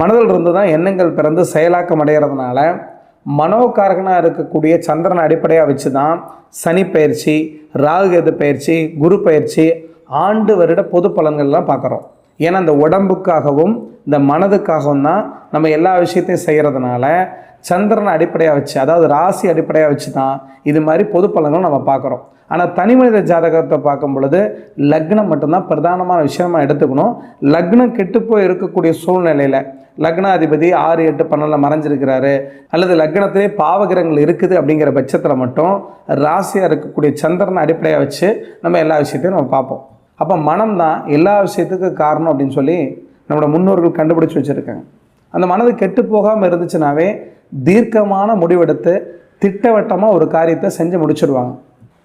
மனதில் இருந்து தான் எண்ணங்கள் பிறந்து செயலாக்கம் அடைகிறதுனால மனோகாரகனாக இருக்கக்கூடிய சந்திரனை அடிப்படையாக வச்சு தான் சனி பயிற்சி ராகுகேது பயிற்சி குரு பயிற்சி ஆண்டு வருட பொது பலன்கள்லாம் பார்க்குறோம். ஏன்னா இந்த உடம்புக்காகவும் இந்த மனதுக்காகவும் தான் நம்ம எல்லா விஷயத்தையும் செய்கிறதுனால சந்திரனை அடிப்படையாக வச்சு அதாவது ராசி அடிப்படையாக வச்சு தான் இது மாதிரி பொது பலன்கள் நம்ம பார்க்குறோம். ஆனால் தனி மனித ஜாதகத்தை பார்க்கும் பொழுது லக்னம் மட்டும்தான் பிரதானமான விஷயமா எடுத்துக்கணும். லக்னம் கெட்டுப்போய் இருக்கக்கூடிய சூழ்நிலையில் லக்னாதிபதி ஆறு எட்டு பன்னெண்டில் மறைஞ்சிருக்கிறாரு. அல்லது லக்னத்திலே பாவகிரகங்கள் இருக்குது அப்படிங்கிற பட்சத்தில் மட்டும் ராசியாக இருக்கக்கூடிய சந்திரனை அடிப்படையாக வச்சு நம்ம எல்லா விஷயத்தையும் நம்ம பார்ப்போம். அப்போ மனம் தான் எல்லா விஷயத்துக்கும் காரணம் அப்படின்னு சொல்லி நம்மளோட முன்னோர்கள் கண்டுபிடிச்சி வச்சுருக்காங்க. அந்த மனது கெட்டு போகாமல் இருந்துச்சுனாவே தீர்க்கமான முடிவெடுத்து திட்டவட்டமாக ஒரு காரியத்தை செஞ்சு முடிச்சிடுவாங்க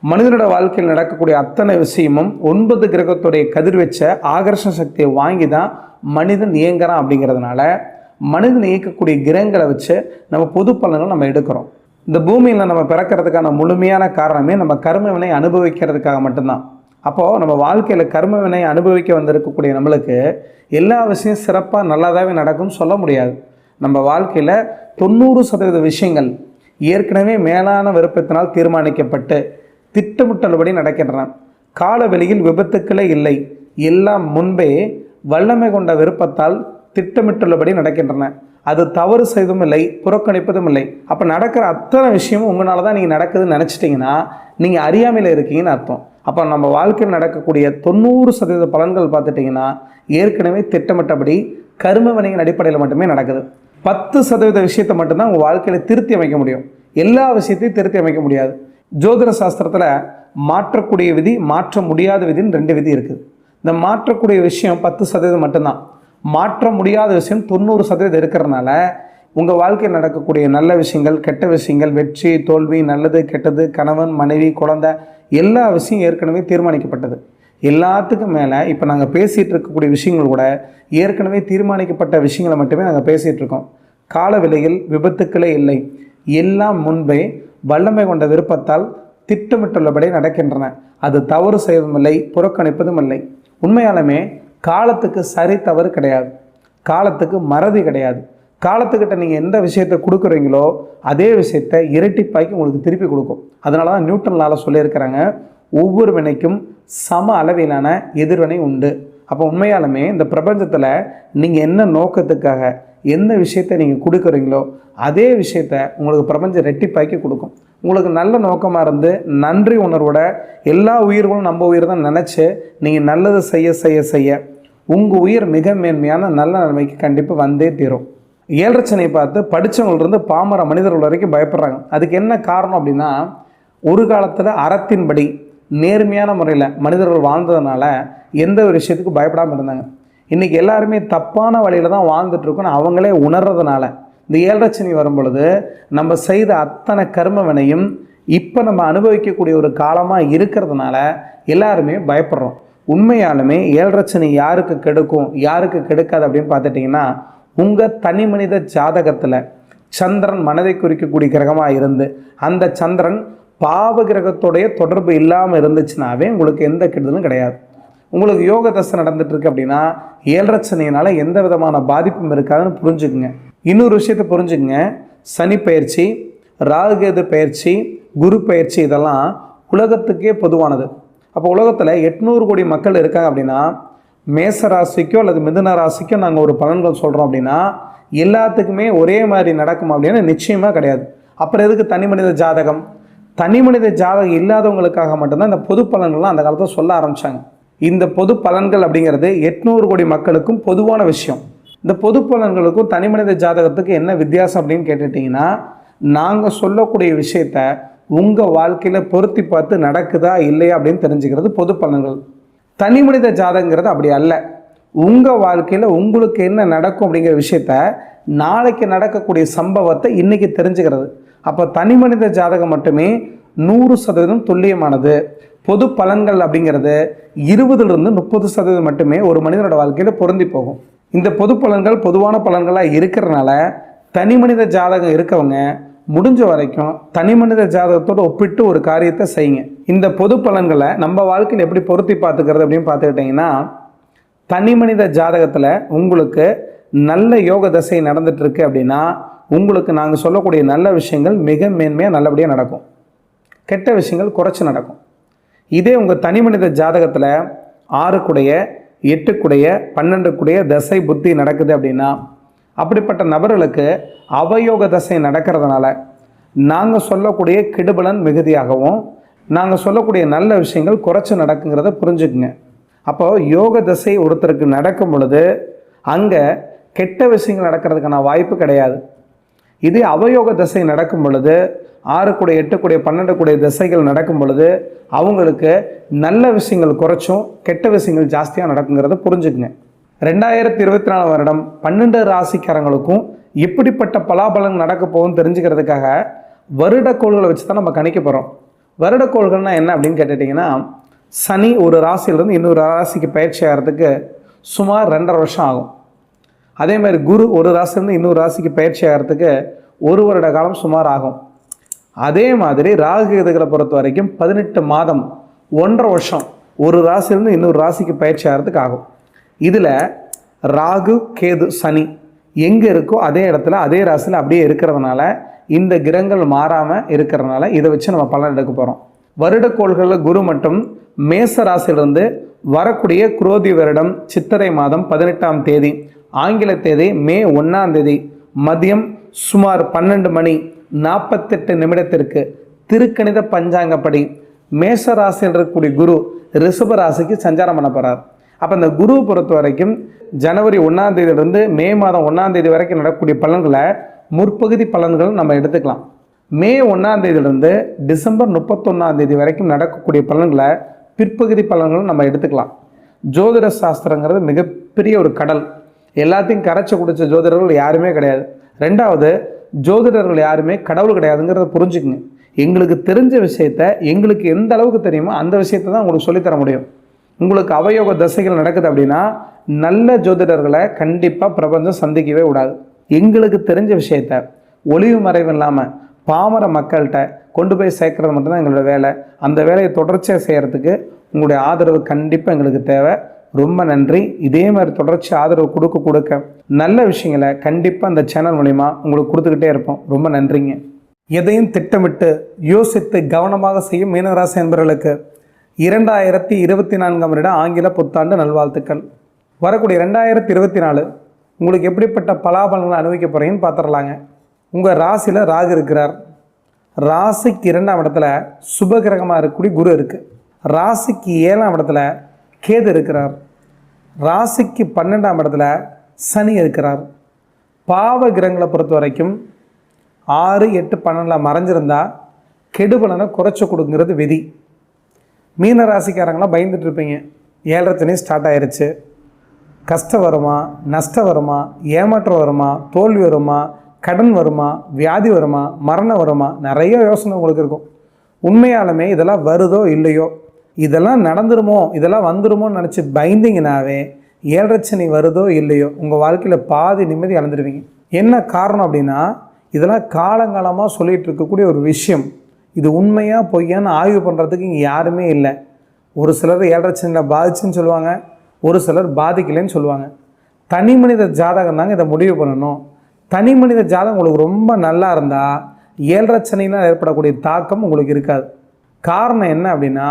மனிதனோட வாழ்க்கையில் நடக்கக்கூடிய அத்தனை விஷயமும் ஒன்பது கிரகத்துடைய கதிர்வச்ச ஆகர்ஷண சக்தியை வாங்கி தான் மனிதன் இயங்குறான் அப்படிங்கிறதுனால மனிதன் இயக்கக்கூடிய கிரகங்களை வச்சு நம்ம பொது பலன்கள் நம்ம எடுக்கிறோம். இந்த பூமியில் நம்ம பிறக்கிறதுக்கான முழுமையான காரணமே நம்ம கர்ம வினை அனுபவிக்கிறதுக்காக மட்டும்தான். அப்போது நம்ம வாழ்க்கையில் கர்ம வினை அனுபவிக்க வந்திருக்கக்கூடிய நம்மளுக்கு எல்லா விஷயம் சிறப்பாக நல்லதாகவே நடக்கும்னு சொல்ல முடியாது. நம்ம வாழ்க்கையில் தொண்ணூறு சதவீத விஷயங்கள் ஏற்கனவே மேலான விருப்பத்தினால் தீர்மானிக்கப்பட்டு திட்டமிட்டபடி நடக்கின்றன. காலவெளியில் விபத்துக்களே இல்லை. எல்லாம் முன்பே வல்லமை கொண்ட விருப்பத்தால் திட்டமிட்டுள்ளபடி நடக்கின்றன. அது தவறு செய்வதும் இல்லை புறக்கணிப்பதும் இல்லை. அப்போ நடக்கிற அத்தனை விஷயமும் உங்களால் தான் நீங்கள் நடக்குதுன்னு நினச்சிட்டிங்கன்னா நீங்கள் அறியாமையில் இருக்கீங்கன்னு அர்த்தம். அப்போ நம்ம வாழ்க்கையில் நடக்கக்கூடிய தொண்ணூறு சதவீத பலன்கள் பார்த்துட்டிங்கன்னா ஏற்கனவே திட்டமிட்டபடி கரும வினையின் அடிப்படையில் மட்டுமே நடக்குது. பத்து சதவீத விஷயத்தை மட்டும்தான் உங்கள் வாழ்க்கையில் திருத்தி அமைக்க முடியும். எல்லா விஷயத்தையும் திருத்தி அமைக்க முடியாது. ஜோதிட சாஸ்திரத்தில் மாற்றக்கூடிய விதி மாற்ற முடியாத விதின்னு ரெண்டு விதி இருக்குது இந்த மாற்றக்கூடிய விஷயம் பத்து சதவீதம் மட்டும்தான். மாற்ற முடியாத விஷயம் தொண்ணூறு சதவீதம் இருக்கிறதுனால உங்கள் வாழ்க்கையில் நடக்கக்கூடிய நல்ல விஷயங்கள் கெட்ட விஷயங்கள் வெற்றி தோல்வி நல்லது கெட்டது கணவன் மனைவி குழந்தை எல்லா விஷயம் ஏற்கனவே தீர்மானிக்கப்பட்டது. எல்லாத்துக்கும் மேலே இப்போ நாங்கள் பேசிகிட்டு இருக்கக்கூடிய விஷயங்கள் கூட ஏற்கனவே தீர்மானிக்கப்பட்ட விஷயங்களை மட்டுமே நாங்கள் பேசிகிட்டு இருக்கோம். கால விலையில் விபத்துக்களே இல்லை. எல்லாம் முன்பே வல்லமை கொண்ட விருப்பத்தால் திட்டமிட்டுள்ளபடி நடக்கின்றன. அது தவறு செய்வதும் இல்லை புறக்கணிப்பதும் இல்லை உண்மையாலுமே காலத்துக்கு சரி தவறு கிடையாது. காலத்துக்கு மறதி கிடையாது. காலத்துக்கிட்ட நீங்கள் எந்த விஷயத்தை கொடுக்குறீங்களோ அதே விஷயத்தை இரட்டிப்பாக்கி உங்களுக்கு திருப்பி கொடுக்கும். அதனால தான் நியூட்டன்லால் சொல்லியிருக்கிறாங்க ஒவ்வொரு வினைக்கும் சம அளவிலான எதிர்வினை உண்டு. அப்போ உண்மையாலுமே இந்த பிரபஞ்சத்தில் நீங்கள் என்ன நோக்கத்துக்காக எந்த விஷயத்தை நீங்கள் கொடுக்குறீங்களோ அதே விஷயத்த உங்களுக்கு பிரபஞ்சம் ரெட்டிப்பாக்கி கொடுக்கும். உங்களுக்கு நல்ல நோக்கமாக இருந்து நன்றி உணர்வோட எல்லா உயிர்களும் நம்ம உயிர் தான் நினச்சி நீங்கள் நல்லது செய்ய செய்ய செய்ய உங்கள் உயிர் மிக மேன்மையான நல்ல நிலைமைக்கு கண்டிப்பாக வந்தே தீரும். ஏழரச்சனையை பார்த்து படித்தவங்கள்ருந்து பாமர மனிதர்கள் வரைக்கும் பயப்படுறாங்க. அதுக்கு என்ன காரணம் அப்படின்னா ஒரு காலத்தில் அறத்தின்படி நேர்மையான முறையில் மனிதர்கள் வாழ்ந்ததுனால எந்த ஒரு விஷயத்துக்கும் பயப்படாமல் இருந்தாங்க. இன்றைக்கி எல்லாருமே தப்பான வழியில் தான் வாழ்ந்துட்டுருக்கோன்னு அவங்களே உணர்றதுனால இந்த ஏழரச்சனி வரும் பொழுது நம்ம செய்த அத்தனை கர்ம வினையும் இப்போ நம்ம அனுபவிக்கக்கூடிய ஒரு காலமாக இருக்கிறதுனால எல்லாருமே பயப்படுறோம். உண்மையாலுமே ஏழரச்சனி யாருக்கு கெடுக்கும் யாருக்கு கெடுக்காது அப்படின்னு பார்த்துட்டிங்கன்னா உங்கள் தனி மனித ஜாதகத்தில் சந்திரன் மனதை குறிக்கக்கூடிய கிரகமாக இருந்து அந்த சந்திரன் பாவ கிரகத்தோடைய தொடர்பு இல்லாமல் இருந்துச்சுனாவே உங்களுக்கு எந்த கெடுதலும் கிடையாது. உங்களுக்கு யோக தசை நடந்துட்டுருக்கு அப்படின்னா ஏழரச்சனையினால எந்த விதமான பாதிப்பும் இருக்காதுன்னு புரிஞ்சுக்குங்க. இன்னொரு விஷயத்தை புரிஞ்சுக்குங்க. சனி பயிற்சி ராகுகேது பயிற்சி குரு பயிற்சி இதெல்லாம் உலகத்துக்கே பொதுவானது. அப்போ உலகத்தில் எட்நூறு கோடி மக்கள் இருக்காங்க அப்படின்னா மேச ராசிக்கோ அல்லது மிதுன ராசிக்கோ நாங்கள் ஒரு பலன்கள் சொல்கிறோம் அப்படின்னா எல்லாத்துக்குமே ஒரே மாதிரி நடக்கும் அப்படின்னு நிச்சயமாக கிடையாது. அப்புறம் எதுக்கு தனி மனித ஜாதகம்? தனி மனித ஜாதகம் இல்லாதவங்களுக்காக மட்டும்தான் இந்த பொது பலன்கள்லாம் அந்த காலத்தில் சொல்ல ஆரம்பித்தாங்க இந்த பொது பலன்கள் அப்படிங்கிறது எட்நூறு கோடி மக்களுக்கும் பொதுவான விஷயம். இந்த பொது பலன்களுக்கும் தனி மனித ஜாதகத்துக்கு என்ன வித்தியாசம் அப்படின்னு கேட்டுட்டிங்கன்னா நாங்கள் சொல்லக்கூடிய விஷயத்த உங்கள் வாழ்க்கையில் பொருத்தி பார்த்து நடக்குதா இல்லையா அப்படின்னு தெரிஞ்சுக்கிறது பொது பலன்கள். தனி மனித ஜாதகங்கிறது அப்படி அல்ல. உங்கள் வாழ்க்கையில் உங்களுக்கு என்ன நடக்கும் அப்படிங்கிற விஷயத்த நாளைக்கு நடக்கக்கூடிய சம்பவத்தை இன்றைக்கி தெரிஞ்சுக்கிறது. அப்போ தனி மனித ஜாதகம் மட்டுமே நூறு சதவீதம் துல்லியமானது. பொது பலன்கள் அப்படிங்கிறது இருபதுலேருந்து முப்பது சதவீதம் மட்டுமே ஒரு மனிதனோட வாழ்க்கையில் பொருந்தி போகும். இந்த பொது பலன்கள் பொதுவான பலன்களாக இருக்கிறனால தனி மனித ஜாதகம் இருக்கவங்க முடிஞ்ச வரைக்கும் தனி மனித ஜாதகத்தோடு ஒப்பிட்டு ஒரு காரியத்தை செய்யுங்க. இந்த பொது பலன்களை நம்ம வாழ்க்கையில் எப்படி பொருத்தி பார்த்துக்கிறது அப்படின்னு பார்த்துக்கிட்டிங்கன்னா தனி மனித ஜாதகத்தில் உங்களுக்கு நல்ல யோக தசை நடந்துட்டு இருக்கு அப்படின்னா உங்களுக்கு நாங்கள் சொல்லக்கூடிய நல்ல விஷயங்கள் மிக மேன்மையாக நல்லபடியாக நடக்கும். கெட்ட விஷயங்கள் குறைச்சி நடக்கும். இதே உங்கள் தனி மனித ஜாதகத்தில் ஆறுக்குடைய எட்டுக்குடைய பன்னெண்டுக்குடைய தசை புத்தி நடக்குது அப்படின்னா அப்படிப்பட்ட நபர்களுக்கு அவயோக தசை நடக்கிறதுனால நாங்கள் சொல்லக்கூடிய கெடுபலன் மிகுதியாகவும் நாங்கள் சொல்லக்கூடிய நல்ல விஷயங்கள் குறைச்சி நடக்குங்கிறத புரிஞ்சுக்குங்க. அப்போ யோக தசை ஒருத்தருக்கு நடக்கும் பொழுது அங்கே கெட்ட விஷயங்கள் நடக்கிறதுக்கான வாய்ப்பு கிடையாது. இதே அவயோக தசை நடக்கும் பொழுது ஆறு கூட எட்டு கூட பன்னெண்டு கூட திசைகள் நடக்கும் பொழுது அவங்களுக்கு நல்ல விஷயங்கள் குறைச்சும் கெட்ட விஷயங்கள் ஜாஸ்தியாக நடக்குங்கிறத புரிஞ்சுக்குங்க. ரெண்டாயிரத்தி இருபத்தி நாலு வருடம் பன்னெண்டு ராசிக்காரங்களுக்கும் எப்படிப்பட்ட பலாபலன் நடக்க போகும்னு தெரிஞ்சுக்கிறதுக்காக வருடக்கோள்களை வச்சு தான் நம்ம கணிக்க போகிறோம் வருடக்கோள்கள்னால் என்ன அப்படின்னு கேட்டுட்டிங்கன்னா சனி ஒரு ராசியிலேருந்து இன்னொரு ராசிக்கு பயிற்சி ஆகிறதுக்கு சுமார் ரெண்டரை வருஷம் ஆகும். அதே மாதிரி குரு ஒரு ராசிலேருந்து இன்னொரு ராசிக்கு பயிற்சி ஆகிறதுக்கு ஒரு வருட காலம் சுமார் ஆகும் அதே மாதிரி ராகு கேதுகளை பொறுத்த வரைக்கும் பதினெட்டு மாதம் ஒன்றரை வருஷம் ஒரு ராசிலேருந்து இன்னொரு ராசிக்கு பயிற்சி ஆகிறதுக்கு ஆகும். இதில் ராகு கேது சனி எங்கே இருக்கோ அதே இடத்துல அதே ராசியில் அப்படியே இருக்கிறதுனால இந்த கிரகங்கள் மாறாமல் இருக்கிறதுனால இதை வச்சு நம்ம பலன் எடுக்க போகிறோம் வருடக்கோள்களில் குரு மட்டும் மேச ராசியிலிருந்து வரக்கூடிய குரோதி வருடம் சித்திரை மாதம் பதினெட்டாம் தேதி ஆங்கில தேதி மே ஒன்றாம் தேதி மதியம் சுமார் பன்னெண்டு மணி நாற்பத்தெட்டு நிமிடத்திற்கு திருக்கணித பஞ்சாங்கப்படி மேச ராசியில் இருக்கக்கூடிய குரு ரிஷப ராசிக்கு சஞ்சாரம் பண்ண போகிறார் அப்போ இந்த குரு பொறுத்த வரைக்கும் ஜனவரி ஒன்றாம் தேதியிலிருந்து மே மாதம் ஒன்றாம் தேதி வரைக்கும் நடக்கக்கூடிய பலன்களை முற்பகுதி பலன்கள் நம்ம எடுத்துக்கலாம். மே ஒன்றாம் தேதியிலிருந்து டிசம்பர் முப்பத்தொன்னாம் தேதி வரைக்கும் நடக்கக்கூடிய பலன்களை பிற்பகுதி பலன்களும் நம்ம எடுத்துக்கலாம். ஜோதிட சாஸ்திரங்கிறது மிகப்பெரிய ஒரு கடல். எல்லாத்தையும் கரைச்சி குடிச்ச ஜோதிடர்கள் யாருமே கிடையாது. ரெண்டாவது ஜோதிடர்கள் யாருமே கடவுள் கிடையாதுங்கிறத புரிஞ்சுக்குங்க. எங்களுக்கு தெரிஞ்ச விஷயத்த எங்களுக்கு எந்த அளவுக்கு தெரியுமோ அந்த விஷயத்தை தான் உங்களுக்கு சொல்லித்தர முடியும். உங்களுக்கு அவயோக தசைகள் நடக்குது அப்படின்னா நல்ல ஜோதிடர்களை கண்டிப்பாக பிரபஞ்சம் சந்திக்கவே விடாது. எங்களுக்கு தெரிஞ்ச விஷயத்த ஒளிவு மறைவு இல்லாமல் பாமர மக்கள்கிட்ட கொண்டு போய் சேர்க்கறது மட்டும்தான் எங்களோட வேலை. அந்த வேலையை தொடர்ச்சியாக செய்கிறதுக்கு உங்களுடைய ஆதரவு கண்டிப்பாக எங்களுக்கு தேவை. ரொம்ப நன்றி. இதே மாதிரி தொடர்ச்சி ஆதரவு கொடுக்க கொடுக்க நல்ல விஷயங்களை கண்டிப்பாக அந்த சேனல் மூலிமா உங்களுக்கு கொடுத்துக்கிட்டே இருப்போம். ரொம்ப நன்றிங்க. எதையும் திட்டமிட்டு யோசித்து கவனமாக செய்யும் மீனராசி என்பவர்களுக்கு இரண்டாயிரத்தி இருபத்தி நான்காம் வருட ஆங்கில புத்தாண்டு நல்வாழ்த்துக்கள். வரக்கூடிய ரெண்டாயிரத்தி இருபத்தி நாலு உங்களுக்கு எப்படிப்பட்ட பலாபலங்களை அனுபவிக்க போகிறீங்கன்னு பார்த்துடலாங்க. உங்கள் ராசியில் ராகு இருக்கிறார். ராசிக்கு இரண்டாம் இடத்துல சுபகிரகமாக இருக்கக்கூடிய குரு இருக்குது ராசிக்கு ஏழாம் இடத்துல கேது இருக்கிறார். ராசிக்கு பன்னெண்டாம் இடத்துல சனி இருக்கிறார். பாவ கிரகங்களை பொறுத்த வரைக்கும் ஆறு எட்டு பன்னெண்டில் மறைஞ்சிருந்தா கெடுபலனை குறைச்சி கொடுங்கிறது விதி. மீன ராசிக்காரங்களாம் பயந்துட்டு இருப்பீங்க. ஏழரை ஸ்டார்ட் ஆயிடுச்சு கஷ்டம் வருமா? நஷ்டம் வருமா? ஏமாற்றம் வருமா? தோல்வி வருமா? கடன் வருமா? வியாதி வருமா? மரணம் வருமா? நிறைய யோசனை உங்களுக்கு இருக்கும். உண்மையாலுமே இதெல்லாம் வருதோ இல்லையோ? இதெல்லாம் நடந்துருமோ? இதெல்லாம் வந்துருமோன்னு நினச்சி பயந்தீங்கனாவே ஏழரச்சனை வருதோ இல்லையோ உங்கள் வாழ்க்கையில் பாதி நிம்மதி அளந்துருவீங்க என்ன காரணம் அப்படின்னா இதெல்லாம் காலங்காலமாக சொல்லிகிட்டு இருக்கக்கூடிய ஒரு விஷயம். இது உண்மையாக பொய்யான்னு ஆய்வு பண்ணுறதுக்கு இங்கே யாருமே இல்லை. ஒரு சிலர் ஏழரச்சனையில் பாதிச்சுன்னு சொல்லுவாங்க ஒரு சிலர் பாதிக்கலைன்னு சொல்லுவாங்க. தனி மனித ஜாதகம் தாங்க இதை முடிவு பண்ணணும். தனி மனித ஜாதகம் உங்களுக்கு ரொம்ப நல்லா இருந்தால் ஏழரச்சனையில் ஏற்படக்கூடிய தாக்கம் உங்களுக்கு இருக்காது. காரணம் என்ன அப்படின்னா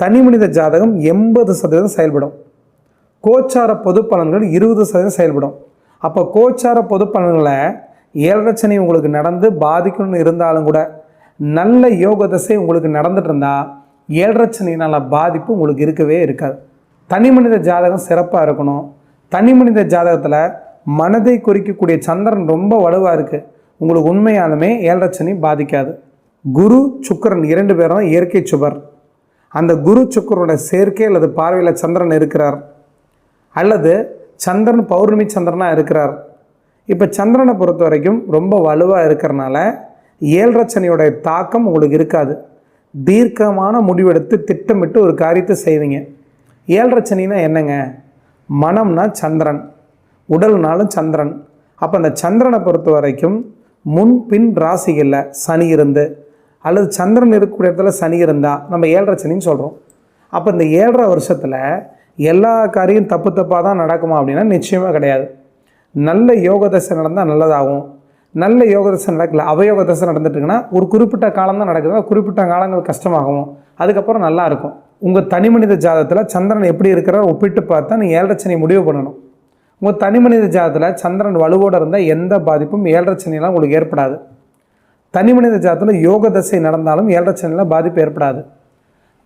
தனி மனித ஜாதகம் எண்பது சதவீதம் செயல்படும். கோச்சார பொது பலன்கள் இருபது சதவீதம் செயல்படும். அப்போ கோச்சார பொது பலன்களை ஏழரச்சனை உங்களுக்கு நடந்து பாதிக்கணும்னு இருந்தாலும் கூட நல்ல யோக தசை உங்களுக்கு நடந்துட்டு இருந்தால் ஏழரச்சனையினால் பாதிப்பு உங்களுக்கு இருக்கவே இருக்காது. தனி மனித ஜாதகம் சிறப்பாக இருக்கணும். தனி மனித ஜாதகத்தில் மனதை குறிக்கக்கூடிய சந்திரன் ரொம்ப வலுவாக இருக்குது உங்களுக்கு உண்மையாலுமே ஏழரச்சனை பாதிக்காது. குரு சுக்கரன் இரண்டு பேரும் தான் இயற்கை சுவர் அந்த குரு சுக்கரோட சேர்க்கை அல்லது பார்வையில் சந்திரன் இருக்கிறார். அல்லது சந்திரன் பௌர்ணமி சந்திரனாக இருக்கிறார். இப்போ சந்திரனை பொறுத்த வரைக்கும் ரொம்ப வலுவாக இருக்கிறனால ஏழரச்சனையோட தாக்கம் உங்களுக்கு இருக்காது. தீர்க்கமான முடிவெடுத்து திட்டமிட்டு ஒரு காரியத்தை செய்வீங்க. ஏழரச்சனைனா என்னங்க? மனம்னா சந்திரன் உடல்னாலும் சந்திரன். அப்போ அந்த சந்திரனை பொறுத்த வரைக்கும் முன் பின் ராசிகளில் சனி இருந்து அல்லது சந்திரன் இருக்கக்கூடிய இடத்துல சனி இருந்தால் நம்ம ஏழரை சனின்னு சொல்கிறோம் அப்போ இந்த ஏழரை வருஷத்தில் எல்லா காரியம் தப்பு தப்பாக தான் நடக்குமா அப்படின்னா நிச்சயமாக கிடையாது. நல்ல யோக தசை நடந்தால் நல்லதாகும். நல்ல யோக தசை நடக்கல அவயோக தசை நடந்துட்டுருக்குன்னா ஒரு குறிப்பிட்ட காலம் தான் நடக்குதுன்னா குறிப்பிட்ட காலங்கள் கஷ்டமாகும் அதுக்கப்புறம் நல்லா இருக்கும். உங்கள் தனி மனித ஜாதத்தில் சந்திரன் எப்படி இருக்கிறார் ஒப்பிட்டு பார்த்தா நீங்கள் ஏழரை முடிவு பண்ணணும். உங்கள் தனி மனித ஜாதத்தில் சந்திரன் வலுவோடு இருந்தால் எந்த பாதிப்பும் ஏழரை சனியெல்லாம் உங்களுக்கு ஏற்படாது. தனி மனித ஜாதகத்தில் யோக தசை நடந்தாலும் ஏழரை சனியில் பாதிப்பு ஏற்படாது.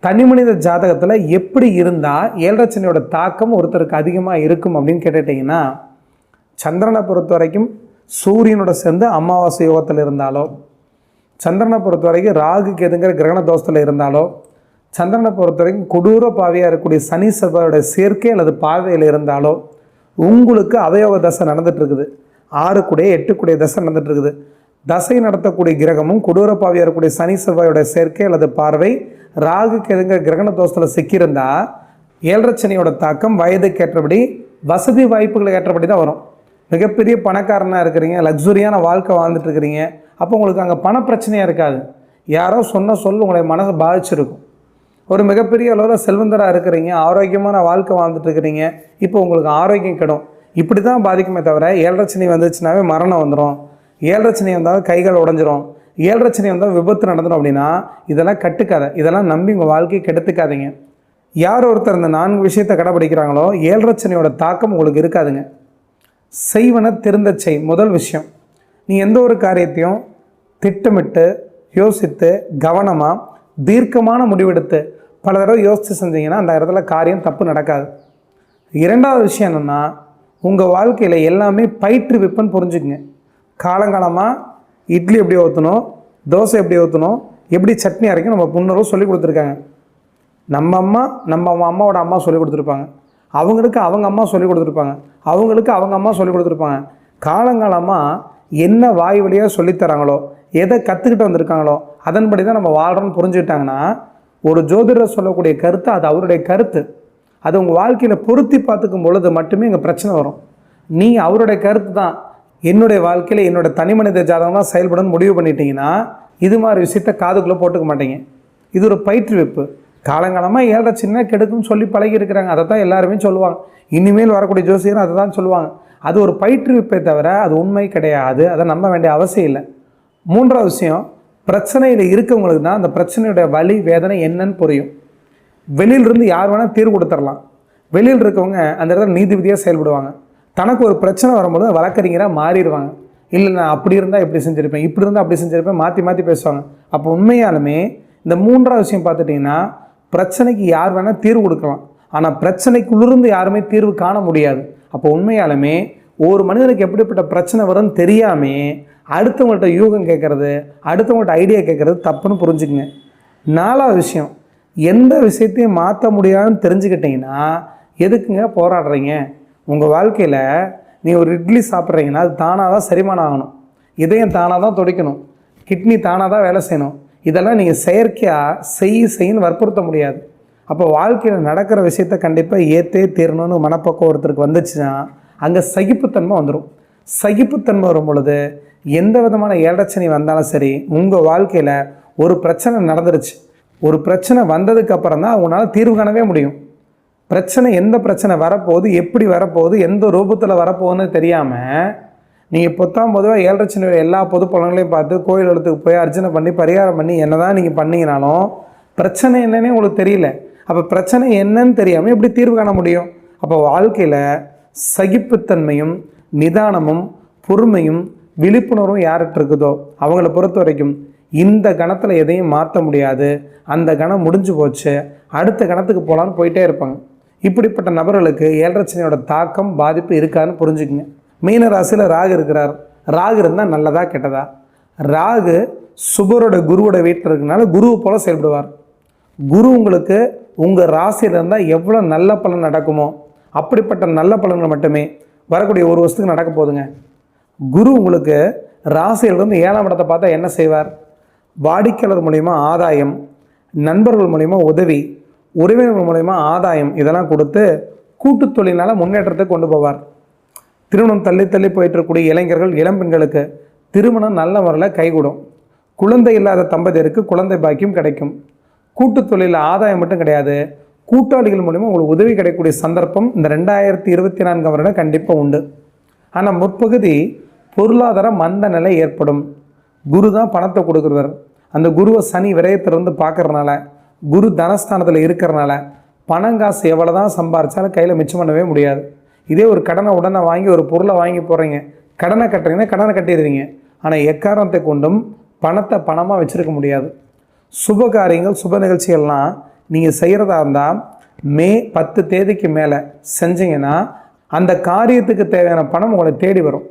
தனி மனித ஜாதகத்தில் எப்படி இருந்தால் ஏழரை சனியோட தாக்கம் ஒருத்தருக்கு அதிகமாக இருக்கும் அப்படின்னு கேட்டுட்டிங்கன்னா சந்திரனை பொறுத்த வரைக்கும் சூரியனோட சேர்ந்து அமாவாசை யோகத்தில் இருந்தாலோ சந்திரனை பொறுத்த வரைக்கும் ராகு கேதுங்கிற கிரகண தோஷத்தில் இருந்தாலோ சந்திரனை பொறுத்த வரைக்கும் கொடூர பாவையாக இருக்கக்கூடிய சனி செவ்வாயோட சேர்க்கை அல்லது பார்வையில் இருந்தாலோ உங்களுக்கு அவயோக தசை நடந்துகிட்ருக்குது ஆறு கூட எட்டு கூடிய தசை நடந்துட்டு இருக்குது. தசை நடத்தக்கூடிய கிரகமும் கொடூர பாவியாக இருக்கக்கூடிய சனி செவ்வாயோட சேர்க்கை அல்லது பார்வை ராகு கிழங்க கிரகண தோஷத்தில் சிக்கியிருந்தா ஏழரச்சனையோட தாக்கம் வயதுக்கு ஏற்றபடி வசதி வாய்ப்புகளுக்கு ஏற்றபடி தான் வரும். மிகப்பெரிய பணக்காரனாக இருக்கிறீங்க லக்ஸுரியான வாழ்க்கை வாழ்ந்துட்டு இருக்கிறீங்க. அப்போ உங்களுக்கு அங்கே பண பிரச்சனையாக இருக்காது. யாரோ சொன்ன சொல் உங்களை மனசை பாதிச்சிருக்கும். ஒரு மிகப்பெரிய அளவில் செல்வந்தராக இருக்கிறீங்க ஆரோக்கியமான வாழ்க்கை வாழ்ந்துட்டு இருக்கிறீங்க. இப்போ உங்களுக்கு ஆரோக்கியம் கெடும். இப்படி தான் பாதிக்குமே தவிர ஏழரை சனி வந்துச்சுனாவே மரணம் வந்துடும் ஏழரை சனி வந்தால் கைகள் உடஞ்சிரும். ஏழரை சனி வந்தால் விபத்து நடந்துடும் அப்படின்னா இதெல்லாம் கட்டுக்காத இதெல்லாம் நம்பி உங்கள் வாழ்க்கையை கெடுத்துக்காதீங்க. யார் ஒருத்தர் இந்த நான்கு விஷயத்தை கடைப்பிடிக்கிறாங்களோ ஏழரை சனியோட தாக்கம் உங்களுக்கு இருக்காதுங்க. செய்வன திருந்த செய் முதல் விஷயம். நீ எந்த ஒரு காரியத்தையும் திட்டமிட்டு யோசித்து கவனமாக தீர்க்கமான முடிவெடுத்து பல தடவை யோசித்து செஞ்சீங்கன்னா அந்த இடத்துல காரியம் தப்பு நடக்காது. இரண்டாவது விஷயம் என்னென்னா உங்கள் வாழ்க்கையில் எல்லாமே பயிற்றுவிப்புன்னு புரிஞ்சுக்குங்க. காலங்காலமாக இட்லி எப்படி ஊற்றணும் தோசை எப்படி ஊற்றணும் எப்படி சட்னி அரைக்கும் நம்ம முன்னோரும் சொல்லி கொடுத்துருக்காங்க. நம்ம அம்மா நம்ம அம்மாவோட அம்மா சொல்லி கொடுத்துருப்பாங்க. அவங்களுக்கு அவங்க அம்மா சொல்லி கொடுத்துருப்பாங்க. அவங்களுக்கு அவங்க அம்மா சொல்லி கொடுத்துருப்பாங்க. காலங்காலமாக என்ன வாய் வழியாக சொல்லித்தராங்களோ எதை கற்றுக்கிட்டு வந்திருக்காங்களோ அதன்படி தான் நம்ம வாழ்கிறோம்னு புரிஞ்சுக்கிட்டாங்கன்னா ஒரு ஜோதிடர் சொல்லக்கூடிய கருத்து அது அவருடைய கருத்து. அது உங்கள் வாழ்க்கையில் பொருத்தி பார்த்துக்கும் பொழுது மட்டுமே இங்கே பிரச்சனை வரும். நீ அவருடைய கருத்து தான். என்னுடைய வாழ்க்கையில் என்னோட தனி மனித ஜாதகம் தான் செயல்படணும்னு முடிவு பண்ணிட்டீங்கன்னா இது மாதிரி விஷயத்த காதுக்குள்ளே போட்டுக்க மாட்டீங்க. இது ஒரு பயிற்றுவிப்பு. காலங்காலமாக ஏழரை சின்ன கெடுக்குன்னு சொல்லி பழகி இருக்கிறாங்க. அதை தான் எல்லாருமே சொல்லுவாங்க. இனிமேல் வரக்கூடிய ஜோசியரும் அதை தான் சொல்லுவாங்க. அது ஒரு பயிற்றுவிப்பை தவிர அது உண்மை கிடையாது. அதை நம்ப வேண்டிய அவசியம் இல்லை. மூன்றாவது விஷயம் பிரச்சனையில் இருக்கவங்களுக்கு தான் அந்த பிரச்சனையுடைய வலி வேதனை என்னன்னு புரியும். வெளியிலிருந்து யார் வேணால் தீர்வு கொடுத்துடலாம் வெளியில் இருக்கவங்க அந்த இடத்துல நீதிபதியாக செயல்படுவாங்க. தனக்கு ஒரு பிரச்சனை வரும்போது வழக்கறிஞராக மாறிடுவாங்க. இல்லை நான் அப்படி இருந்தால் இப்படி செஞ்சுருப்பேன் இப்படி இருந்தால் அப்படி செஞ்சுருப்பேன் மாற்றி மாற்றி பேசுவாங்க. அப்போ உண்மையாலுமே இந்த மூன்றாவது விஷயம் பார்த்துட்டிங்கன்னா பிரச்சனைக்கு யார் வேணால் தீர்வு கொடுக்கலாம். ஆனால் பிரச்சனைக்குள்ளிருந்து யாருமே தீர்வு காண முடியாது. அப்போ உண்மையாலுமே ஒரு மனிதனுக்கு எப்படிப்பட்ட பிரச்சனை வரும்னு தெரியாமே அடுத்தவங்கள்ட்ட யூகம் கேட்குறது அடுத்தவங்கள்ட்ட ஐடியா கேட்குறது தப்புன்னு புரிஞ்சுக்குங்க. நாலாவது விஷயம் எந்த விஷயத்தையும் மாற்ற முடியாதுன்னு தெரிஞ்சுக்கிட்டிங்கன்னா எதுக்குங்க போராடுறீங்க? உங்கள் வாழ்க்கையில் நீ ஒரு இட்லி சாப்பிட்றீங்கன்னா அது தானாக தான் செரிமானம் ஆகணும். இதயம் தானாக தான் துடைக்கணும். கிட்னி தானாக தான் வேலை செய்யணும். இதெல்லாம் நீங்கள் செயற்கையாக செய் செய்யின்னு வற்புறுத்த முடியாது. அப்போ வாழ்க்கையில் நடக்கிற விஷயத்த கண்டிப்பாக ஏற்றே தீரணும்னு மனப்பக்கம் ஒருத்தருக்கு வந்துச்சுன்னா அங்கே சகிப்புத்தன்மை வந்துடும் சகிப்புத்தன்மை வரும் பொழுது எந்த விதமான ஏழச்சனை வந்தாலும் சரி உங்கள் வாழ்க்கையில் ஒரு பிரச்சனை நடந்துருச்சு. ஒரு பிரச்சனை வந்ததுக்கு அப்புறம் தான் அவங்களால தீர்வு காணவே முடியும். பிரச்சனை எந்த பிரச்சனை வரப்போகுது எப்படி வரப்போகுது எந்த ரூபத்தில் வரப்போகுதுன்னு தெரியாமல் நீங்கள் பொத்தாம் பொதுவாக ஏழரட்சணையோட எல்லா பொது பலன்களையும் பார்த்து கோயில் இடத்துக்கு போய் அர்ச்சனை பண்ணி பரிகாரம் பண்ணி என்ன தான் நீங்கள் பண்ணிங்கனாலும் பிரச்சனை என்னன்னே உங்களுக்கு தெரியல. அப்போ பிரச்சனை என்னன்னு தெரியாமல் எப்படி தீர்வு காண முடியும்? அப்போ வாழ்க்கையில் சகிப்புத்தன்மையும் நிதானமும் பொறுமையும் விழிப்புணர்வும் யார்கிட்ட இருக்குதோ அவங்கள பொறுத்த வரைக்கும் இந்த கணத்தில் எதையும் மாற்ற முடியாது. அந்த கணம் முடிஞ்சு போச்சு அடுத்த கணத்துக்கு போகலான்னு போயிட்டே இருப்பாங்க. இப்படிப்பட்ட நபர்களுக்கு ஏழரச்சனையோட தாக்கம் பாதிப்பு இருக்கான்னு புரிஞ்சுக்குங்க. மீன ராசியில் ராகு இருக்கிறார். ராகு இருந்தால் நல்லதா கெட்டதா? ராகு சுபரோட குருவோட வீட்டில் இருக்கிறனால குருவை போல் செயல்படுவார். குரு உங்களுக்கு உங்கள் ராசியில் இருந்தால் எவ்வளோ நல்ல பலன் நடக்குமோ அப்படிப்பட்ட நல்ல பலன்கள் மட்டுமே வரக்கூடிய ஒரு வருஷத்துக்கு நடக்க போதுங்க குரு உங்களுக்கு ராசியிலிருந்து ஏழாம் இடத்தை பார்த்தா என்ன செய்வார்? வாடிக்கையாளர் மூலிமா ஆதாயம் நண்பர்கள் மூலிமா உதவி உறவினர்கள் மூலிமா ஆதாயம் இதெல்லாம் கொடுத்து கூட்டு தொழிலினால் முன்னேற்றத்தை கொண்டு போவார். திருமணம் தள்ளி தள்ளி போயிட்டு இருக்கக்கூடிய இளைஞர்கள் இளம் பெண்களுக்கு திருமணம் நல்ல முறையில் கைகூடும். குழந்தை இல்லாத தம்பதியருக்கு குழந்தை பாக்கியம் கிடைக்கும். கூட்டு தொழிலில் ஆதாயம் மட்டும் கிடையாது. கூட்டாளிகள் மூலிமா உங்களுக்கு உதவி கிடைக்கக்கூடிய சந்தர்ப்பம் இந்த ரெண்டாயிரத்தி இருபத்தி நான்காம் வருடம் கண்டிப்பாக உண்டு. ஆனால் முற்பகுதி பொருளாதார மந்த நிலை ஏற்படும். குரு தான் பணத்தை கொடுக்குறவர். அந்த குருவை சனி விரயத்திலிருந்து பார்க்கறனால குரு தனஸ்தானத்தில் இருக்கிறனால பணம் காசு எவ்வளோ தான் சம்பாரித்தாலும் கையில் மிச்சம் பண்ணவே முடியாது. இதே ஒரு கடனை உடனே வாங்கி ஒரு பொருளை வாங்கி போடுறீங்க. கடனை கட்டுறீங்கன்னா கடனை கட்டிடுறீங்க. ஆனால் எக்காரணத்தை கொண்டும் பணத்தை பணமாக வச்சுருக்க முடியாது. சுப காரியங்கள் சுப நிகழ்ச்சிகள்லாம் நீங்கள் செய்கிறதா இருந்தால் மே பத்து தேதிக்கு மேலே செஞ்சீங்கன்னா அந்த காரியத்துக்கு தேவையான பணம் உங்களை தேடி வரும்.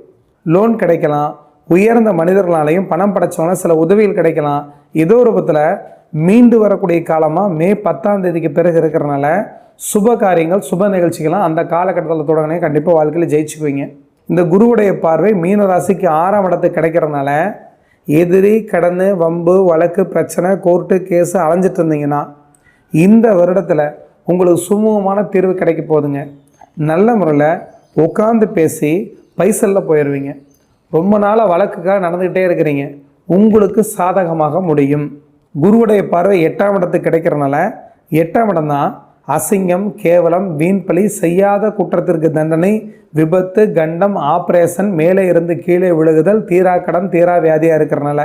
லோன் கிடைக்கலாம். உயர்ந்த மனிதர்களாலையும் பணம் படைச்சவங்க சில உதவிகள் கிடைக்கலாம். ஏதோ ரூபத்தில் மீண்டு வரக்கூடிய காலமாக மே பத்தாம் தேதிக்கு பிறகு இருக்கிறனால சுப காரியங்கள் சுப நிகழ்ச்சிகள்லாம் அந்த காலகட்டத்தில் தொடங்கினே கண்டிப்பாக வாழ்க்கையில் ஜெயிச்சுக்குவீங்க. இந்த குருவுடைய பார்வை மீன ராசிக்கு ஆறாம் இடத்துக்கு கிடைக்கிறனால எதிரி கடன் வம்பு வழக்கு பிரச்சனை கோர்ட்டு கேஸு அலைஞ்சிட்டு இருந்தீங்கன்னா இந்த வருடத்தில் உங்களுக்கு சுமூகமான தீர்வு கிடைக்க போகுதுங்க. நல்ல முறையில் உட்காந்து பேசி பைசலில் போயிடுவீங்க ரொம்ப நாளாக வழக்குக்காக நடந்துக்கிட்டே இருக்கிறீங்க. உங்களுக்கு சாதகமாக முடியும். குருவுடைய பார்வை எட்டாம் இடத்துக்கு கிடைக்கிறனால எட்டாம் இடம் தான் அசிங்கம் கேவலம் வீண்பலி செய்யாத குற்றத்திற்கு தண்டனை விபத்து கண்டம் ஆப்ரேஷன் மேலே இருந்து கீழே விழுகுதல் தீரா கடன் தீரா வியாதியாக இருக்கிறனால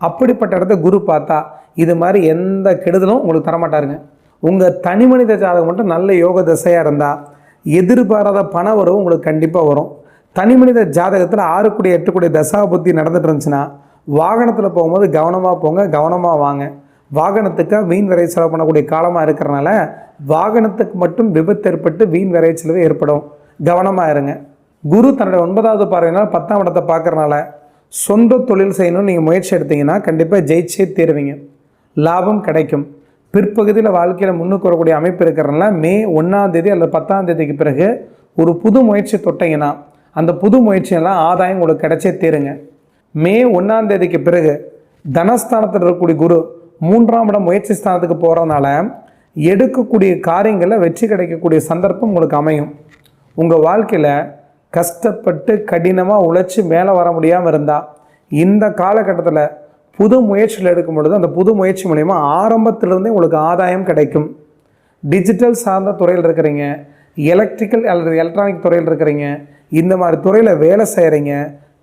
அப்படிப்பட்ட இடத்த குரு பார்த்தா இது மாதிரி எந்த கெடுதலும் உங்களுக்கு தரமாட்டாருங்க. உங்கள் தனி மனித ஜாதகம் மட்டும் நல்ல யோக திசையாக இருந்தால் எதிர்பாராத பண வரவு உங்களுக்கு கண்டிப்பாக வரும். தனி மனித ஜாதகத்தில் ஆறு கூடிய எட்டு கூடிய தசா புத்தி நடந்துட்டு இருந்துச்சுன்னா வாகனத்தில் போகும்போது கவனமாக போங்க கவனமாக வாங்க. வாகனத்துக்கு வீண் விரை செலவு பண்ணக்கூடிய காலமாக இருக்கிறனால வாகனத்துக்கு மட்டும் விபத்து ஏற்பட்டு வீண் விரை செலவு ஏற்படும். கவனமாக இருங்க. குரு தன்னுடைய ஒன்பதாவது பார்வையினால் பத்தாம் இடத்தை பார்க்குறனால சொந்த தொழில் செய்யணும்னு நீங்கள் முயற்சி எடுத்தீங்கன்னா கண்டிப்பாக ஜெயிச்சே தீருவீங்க. லாபம் கிடைக்கும். பிற்பகுதியில் வாழ்க்கையில் முன்னுக்கு வரக்கூடிய அமைப்பு இருக்கிறனால மே ஒன்றாம் தேதி அல்லது பத்தாம் தேதிக்கு பிறகு ஒரு புது முயற்சி தொட்டிங்கன்னா அந்த புது முயற்சியெல்லாம் ஆதாயம் உங்களுக்கு கிடைச்சே தீருங்க. மே ஒன்றாம் தேதிக்கு பிறகு தனஸ்தானத்தில் இருக்கக்கூடிய குரு மூன்றாம் இடம் முயற்சி ஸ்தானத்துக்கு போகிறதுனால எடுக்கக்கூடிய காரியங்களில் வெற்றி கிடைக்கக்கூடிய சந்தர்ப்பம் உங்களுக்கு அமையும். உங்கள் வாழ்க்கையில் கஷ்டப்பட்டு கடினமாக உழைச்சி மேலே வர முடியாமல் இருந்தால் இந்த காலகட்டத்தில் புது முயற்சியில் எடுக்கும் பொழுது அந்த புது முயற்சி மூலயமா ஆரம்பத்திலிருந்தே உங்களுக்கு ஆதாயம் கிடைக்கும். டிஜிட்டல் சார்ந்த துறையில் இருக்கிறீங்க எலக்ட்ரிக்கல் அல்லது எலக்ட்ரானிக் துறையில் இருக்கிறீங்க இந்த மாதிரி துறையில் வேலை செய்கிறீங்க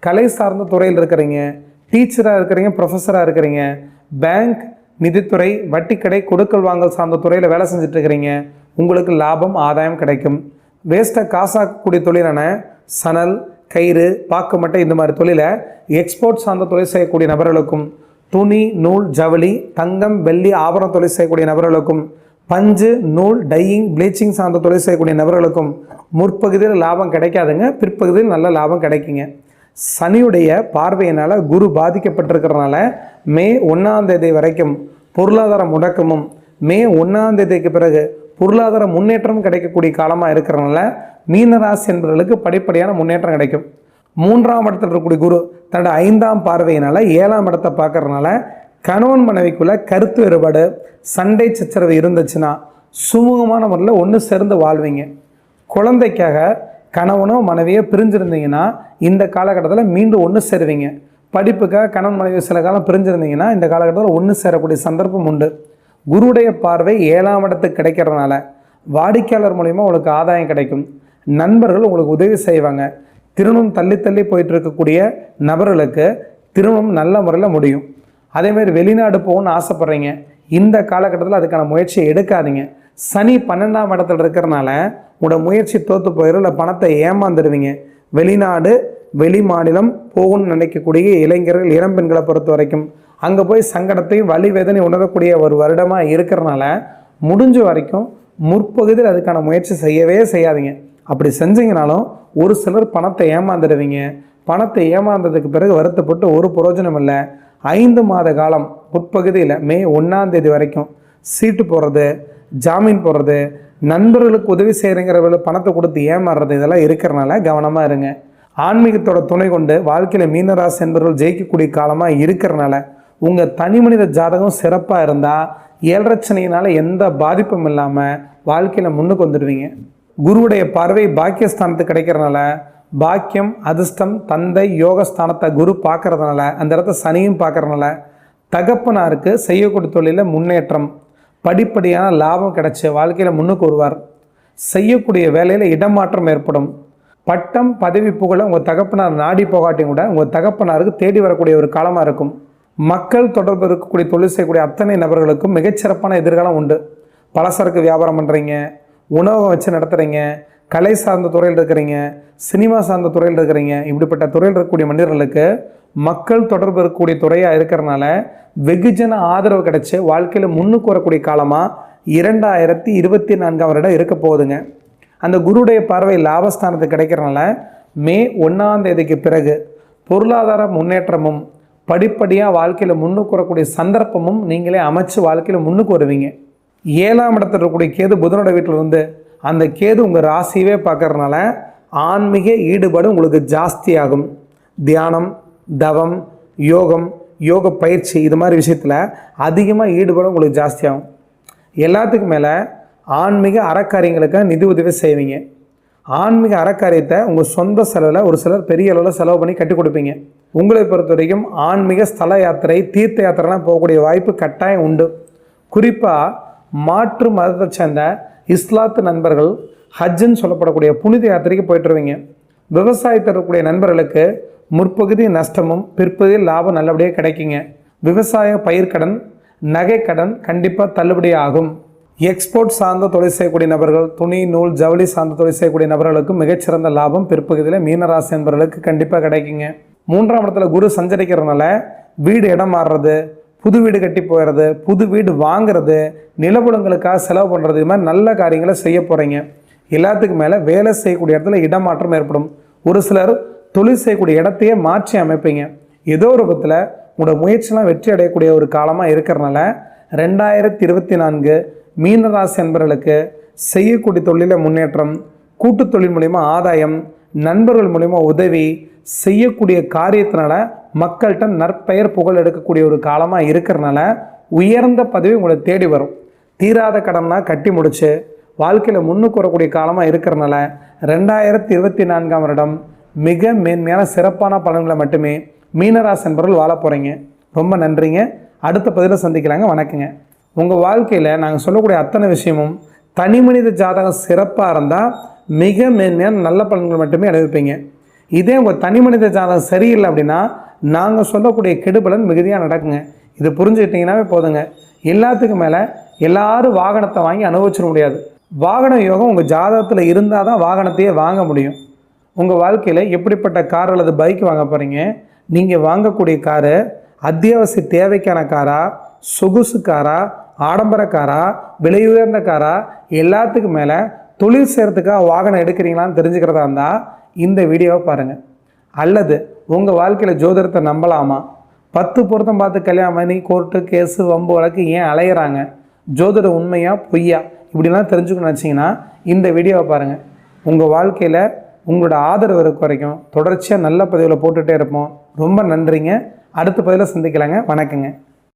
கலை சார்ந்த துறையில் இருக்கிறீங்க டீச்சராக இருக்கிறீங்க ப்ரொஃபஸராக இருக்கிறீங்க பேங்க் நிதித்துறை வட்டிக்கடை கொடுக்கல் வாங்கல் சார்ந்த துறையில் வேலை செஞ்சுட்டு இருக்கிறீங்க உங்களுக்கு லாபம் ஆதாயம் கிடைக்கும். வேஸ்ட்டாக காசாக்கக்கூடிய தொழிலான சணல் கயிறு பாக்குமட்டை இந்த மாதிரி தொழிலை எக்ஸ்போர்ட் சார்ந்த தொழில் செய்யக்கூடிய நபர்களுக்கும் துணி நூல் ஜவுளி தங்கம் வெள்ளி ஆபரண தொழில் செய்யக்கூடிய நபர்களுக்கும் பஞ்சு நூல் டையிங் ப்ளீச்சிங் சார்ந்த தொழில் செய்யக்கூடிய நபர்களுக்கும் முற்பகுதியில் லாபம் கிடைக்காதுங்க பிற்பகுதியில் நல்ல லாபம் கிடைக்குங்க. சனியுடைய பார்வையினால் குரு பாதிக்கப்பட்டிருக்கிறனால மே ஒன்றாம் தேதி வரைக்கும் பொருளாதார முடக்கமும் மே ஒன்றாம் தேதிக்கு பிறகு பொருளாதார முன்னேற்றம் கிடைக்கக்கூடிய காலமாக இருக்கிறனால மீனராசி என்பவர்களுக்கு படிப்படியான முன்னேற்றம் கிடைக்கும். மூன்றாம் இடத்துல இருக்கக்கூடிய குரு தன்னோட ஐந்தாம் பார்வையினால் ஏழாம் இடத்தை பார்க்கறதுனால கணவன் மனைவிக்குள்ள கருத்து வேறுபாடு சண்டை சச்சரவு இருந்துச்சுன்னா சுமூகமான முறையில் ஒன்று சேர்ந்து வாழ்வீங்க. குழந்தைக்காக கணவனோ மனைவியோ பிரிஞ்சிருந்தீங்கன்னா இந்த காலகட்டத்தில் மீண்டும் ஒன்று சேருவீங்க. படிப்புக்காக கணவன் மனைவி சில காலம் பிரிஞ்சிருந்தீங்கன்னா இந்த காலகட்டத்தில் ஒன்று சேரக்கூடிய சந்தர்ப்பம் உண்டு. குருடைய பார்வை ஏழாம் இடத்துக்கு கிடைக்கிறதுனால வாடிக்கையாளர் மூலிமா உங்களுக்கு ஆதாயம் கிடைக்கும். நண்பர்கள் உங்களுக்கு உதவி செய்வாங்க. திருமணம் தள்ளி தள்ளி போயிட்டு இருக்கக்கூடிய நபர்களுக்கு திருமணம் நல்ல முறையில் முடியும். அதேமாதிரி வெளிநாடு போகணும்னு ஆசைப்பட்றீங்க. இந்த காலகட்டத்தில் அதுக்கான முயற்சியை எடுக்காதீங்க. சனி பன்னெண்டாம் இடத்துல இருக்கிறனால உங்களோட முயற்சி தோற்று போயிடும் இல்லை பணத்தை ஏமாந்துடுவீங்க வெளிநாடு வெளி மாநிலம் போகணும்னு நினைக்கக்கூடிய இளைஞர்கள் இளம்பெண்களை பொறுத்த வரைக்கும் அங்கே போய் சங்கடத்தையும் வழி வேதனை உணரக்கூடிய ஒரு வருடமாக இருக்கிறனால முடிஞ்ச வரைக்கும் முற்பகுதியில் அதுக்கான முயற்சி செய்யவே செய்யாதீங்க. அப்படி செஞ்சீங்கனாலும் ஒரு சிலர் பணத்தை ஏமாந்துடுவீங்க பணத்தை ஏமாந்ததுக்கு பிறகு வருத்தப்பட்டு ஒரு பிரயோஜனம் இல்லை. ஐந்து மாத காலம் முற்பகுதியில் மே ஒன்றாம் தேதி வரைக்கும் சீட்டு போடுறது ஜாமீன் போடுறது நண்பர்களுக்கு உதவி செய்கிறேங்கிறவர்கள் பணத்தை கொடுத்து ஏமாறுறது இதெல்லாம் இருக்கிறனால கவனமாக இருங்க. ஆன்மீகத்தோட துணை கொண்டு வாழ்க்கையில் மீனராசி என்பவர்கள் ஜெயிக்கக்கூடிய காலமாக இருக்கிறனால உங்கள் தனி மனித ஜாதகம் சிறப்பாக இருந்தால் ஏழரச்சனையினால் எந்த பாதிப்பும் இல்லாமல் வாழ்க்கையில் முன்னுக்கு வந்துடுவீங்க. குருவுடைய பார்வை பாக்கியஸ்தானத்துக்கு கிடைக்கிறனால பாக்கியம் அதிர்ஷ்டம் தந்தை யோகஸ்தானத்தை குரு பார்க்கறதுனால அந்த இடத்த சனியும் பார்க்கறதுனால தகப்பனாருக்கு செய்யக்கூடிய தொழிலில் முன்னேற்றம் படிப்படியான லாபம் கிடைச்ச வாழ்க்கையில் முன்னுக்கு வருவார். செய்யக்கூடிய வேலையில் இடமாற்றம் ஏற்படும். பட்டம் பதவி புகழ உங்கள் தகப்பனார் நாடி போகாட்டியும் கூட உங்கள் தகப்பனாருக்கு தேடி வரக்கூடிய ஒரு காலமாக இருக்கும். மக்கள் தொடர்பு இருக்கக்கூடிய தொழில் செய்யக்கூடிய அத்தனை நபர்களுக்கும் மிகச்சிறப்பான எதிர்காலம் உண்டு. பலசரக்கு வியாபாரம் பண்ணுறீங்க உணவகம் வச்சு நடத்துகிறீங்க கலை சார்ந்த துறையில் இருக்கிறீங்க சினிமா சார்ந்த துறையில் இருக்கிறீங்க இப்படிப்பட்ட துறையில் இருக்கக்கூடிய மனிதர்களுக்கு மக்கள் தொடர்பு இருக்கக்கூடிய துறையாக இருக்கிறனால வெகுஜன ஆதரவு கிடைச்சி வாழ்க்கையில் முன்னுக்கு வரக்கூடிய காலமாக இரண்டாயிரத்தி இருபத்தி நான்காம் வருடம் இருக்க போகுதுங்க. அந்த குருடைய பார்வை லாபஸ்தானத்துக்கு கிடைக்கிறனால மே ஒன்றாம் தேதிக்கு பிறகு பொருளாதார முன்னேற்றமும் படிப்படியாக வாழ்க்கையில் முன்னுக்கு வரக்கூடிய சந்தர்ப்பமும் நீங்களே அமைச்சு வாழ்க்கையில் முன்னுக்கு வருவீங்க. ஏழாம் இடத்துல இருக்கக்கூடிய கேது புதனோட வீட்டில் இருந்து அந்த கேது உங்கள் ராசியவே பார்க்கறதுனால ஆன்மீக ஈடுபாடு உங்களுக்கு ஜாஸ்தியாகும். தியானம் தவம் யோகம் யோக பயிற்சி இது மாதிரி விஷயத்தில் அதிகமாக ஈடுபாடு உங்களுக்கு ஜாஸ்தியாகும். எல்லாத்துக்கும் மேலே ஆன்மீக அறக்காரியங்களுக்கு நிதி உதவி செய்வீங்க. ஆன்மீக அறக்காரியத்தை உங்கள் சொந்த செலவில் ஒரு சிலர் பெரிய அளவில் செலவு பண்ணி கட்டி கொடுப்பீங்க. உங்களை பொறுத்த வரைக்கும் ஆன்மீக ஸ்தல யாத்திரை தீர்த்த யாத்திரைலாம் போகக்கூடிய வாய்ப்பு கட்டாயம் உண்டு. குறிப்பாக மாற்று மதத்தை சேர்ந்த இஸ்லாத்து நண்பர்கள் ஹஜ்ஜுன்னு சொல்லப்படக்கூடிய புனித யாத்திரைக்கு போயிட்டுருவீங்க. விவசாயத்தில் இருக்கக்கூடிய நண்பர்களுக்கு முற்பகுதி நஷ்டமும் பிற்பகுதியில் லாபம் நல்லபடியாக கிடைக்குங்க. விவசாய பயிர்க்கடன் நகைக்கடன் கண்டிப்பாக தள்ளுபடி ஆகும். எக்ஸ்போர்ட் சார்ந்த தொழில் செய்யக்கூடிய நபர்கள் துணி நூல் ஜவுளி சார்ந்த தொழில் செய்யக்கூடிய நபர்களுக்கு மிகச்சிறந்த லாபம் பிற்பகுதியில் மீனராசி என்பவர்களுக்கு கண்டிப்பாக கிடைக்குங்க. மூன்றாம் இடத்துல குரு சஞ்சரிக்கிறதுனால வீடு இடம் மாறுறது புது வீடு கட்டி போயிடுறது புது வீடு வாங்குறது நிலபுலங்களுக்காக செலவு பண்ணுறது இது மாதிரி நல்ல காரியங்களை செய்ய போகிறீங்க எல்லாத்துக்கும் மேலே வேலை செய்யக்கூடிய இடத்துல இடமாற்றம் ஏற்படும். ஒரு சிலர் தொழில் செய்யக்கூடிய இடத்தையே மாற்றி அமைப்பீங்க. ஏதோ ஒரு விதத்தில் உங்களோட முயற்சிலாம் வெற்றி அடையக்கூடிய ஒரு காலமாக இருக்கிறனால ரெண்டாயிரத்தி இருபத்தி நான்கு மீனராசி என்பவர்களுக்கு செய்யக்கூடிய தொழிலில் முன்னேற்றம் கூட்டு தொழில் மூலிமா ஆதாயம் நண்பர்கள் மூலிமா உதவி செய்யக்கூடிய காரியத்தினால மக்கள்கிட்ட நற்பெயர் புகழ் எடுக்கக்கூடிய ஒரு காலமாக இருக்கிறனால உயர்ந்த பதவி உங்களை தேடி வரும். தீராத கடன்னா கட்டி முடிச்சு வாழ்க்கையில் முன்னுக்கு வரக்கூடிய காலமாக இருக்கிறனால ரெண்டாயிரத்தி இருபத்தி நான்காம் வருடம் மிக மேன்மையான சிறப்பான பலன்களை மட்டுமே மீனராசி என்பவர்கள் வாழ போகிறீங்க ரொம்ப நன்றிங்க. அடுத்த பதிவில் சந்திக்கலாங்க. வணக்கங்க. உங்கள் வாழ்க்கையில் நாங்கள் சொல்லக்கூடிய அத்தனை விஷயமும் தனி மனித ஜாதகம் சிறப்பாக இருந்தால் மிக மேன்மையான நல்ல பலன்கள் மட்டுமே அனுபவிப்பீங்க. இதே உங்கள் தனி மனித ஜாதகம் சரியில்லை அப்படின்னா நாங்கள் சொல்லக்கூடிய கெடுபலன் மிகுதியாக நடக்குங்க. இது புரிஞ்சுக்கிட்டிங்கனாவே போதுங்க. எல்லாத்துக்கும் மேலே எல்லாரும் வாகனத்தை வாங்கி அனுபவிச்சிட முடியாது. வாகன யோகம் உங்கள் ஜாதகத்தில் இருந்தால் தான் வாகனத்தையே வாங்க முடியும். உங்கள் வாழ்க்கையில் எப்படிப்பட்ட கார் அல்லது பைக் வாங்க போகிறீங்க நீங்கள் வாங்கக்கூடிய காரு அத்தியாவசிய தேவைக்கான காரா சொகுசு காரா ஆடம்பர காரா விலை உயர்ந்த காரா எல்லாத்துக்கும் மேலே தொழில் செய்கிறதுக்காக வாகனம் எடுக்கிறீங்களான்னு தெரிஞ்சுக்கிறதா இருந்தால் இந்த வீடியோவை பாருங்கள் அல்லது உங்கள் வாழ்க்கையில் ஜோதிடத்தை நம்பலாமா? பத்து பொருத்தம் பார்த்து கல்யாணம் பண்ணி கோர்ட்டு கேஸு வம்பு வழக்கு ஏன் அலையிறாங்க? ஜோதிட உண்மையா பொய்யா? இப்படிலாம் தெரிஞ்சுக்கணும்னு நினச்சிங்கன்னா இந்த வீடியோவை பாருங்கள் உங்கள் வாழ்க்கையில் உங்களோட ஆதரவு இருக்க வரைக்கும் தொடர்ச்சியாக நல்ல பதிவில் போட்டுகிட்டே இருப்போம். ரொம்ப நன்றிங்க. அடுத்த பதிவில் சந்திக்கலாங்க. வணக்கங்க.